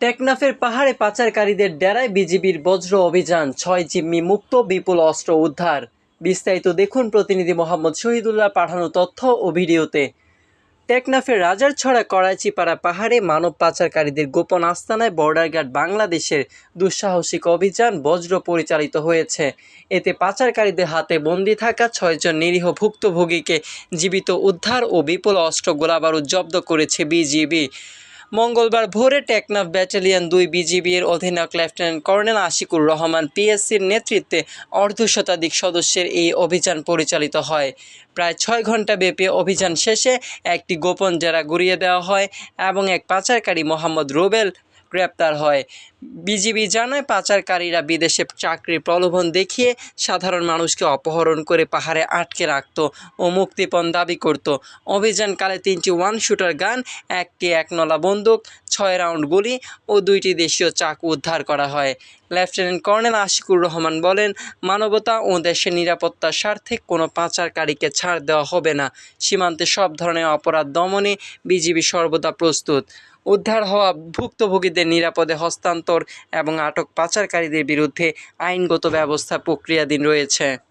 টেকনাফের পাহাড়ে পাচারকারীদের ডেরায় বিজিবির বজ্র অভিযান, ছয় জিম্মি মুক্ত, বিপুল অস্ত্র উদ্ধার। বিস্তারিত দেখুন প্রতিনিধি মোহাম্মদ শহীদুল্লাহ পাঠানো তথ্য ও ভিডিওতে। টেকনাফের রাজারছড়া করাচিপাড়া পাহাড়ে মানব পাচারকারীদের গোপন আস্তানায় বর্ডার গার্ড বাংলাদেশের দুঃসাহসিক অভিযান বজ্র পরিচালিত হয়েছে। এতে পাচারকারীদের হাতে বন্দি থাকা ছয়জন নিরীহ ভুক্তভোগীকে জীবিত উদ্ধার ও বিপুল অস্ত্র গোলাবারুদ জব্দ করেছে বিজিবি। মঙ্গলবার ভোরে টেকনাফ ব্যাটালিয়ন দুই বিজিবির অধিনায়ক লেফটেন্যান্ট কর্নেল আশিকুর রহমান পিএসসির নেতৃত্বে অর্ধশতাধিক সদস্যের এই অভিযান পরিচালিত হয়। প্রায় ছয় ঘণ্টা ব্যাপী অভিযান শেষে একটি গোপন জেরা গুড়িয়ে দেওয়া হয় এবং এক পাচারকারী মোহাম্মদ রুবেল গ্রেপ্তার হয়। বিজিবি জানায়, পাচারকারীরা বিদেশে চাকরির প্রলোভন দেখিয়ে সাধারণ মানুষকে অপহরণ করে পাহাড়ে আটকে রাখত ও মুক্তিপণ দাবি করত। অভিযানকালে তিনটি ওয়ান শুটার গান, একটি একনলা বন্দুক ছয় রাউন্ড গুলি ও দুইটি দেশীয় চাকু উদ্ধার করা হয়। লেফটেন্যান্ট কর্নেল আশিকুর রহমান বলেন, মানবতা ও দেশের নিরাপত্তার স্বার্থে কোনো পাচারকারীকে ছাড় দেওয়া হবে না। সীমান্তে সব ধরনের অপরাধ দমনে বিজিবি সর্বদা প্রস্তুত। উদ্ধার হওয়া ভুক্তভোগীদের নিরাপদে হস্তান্তর এবং আটক পাচারকারীদের বিরুদ্ধে আইনগত ব্যবস্থা প্রক্রিয়াধীন রয়েছে।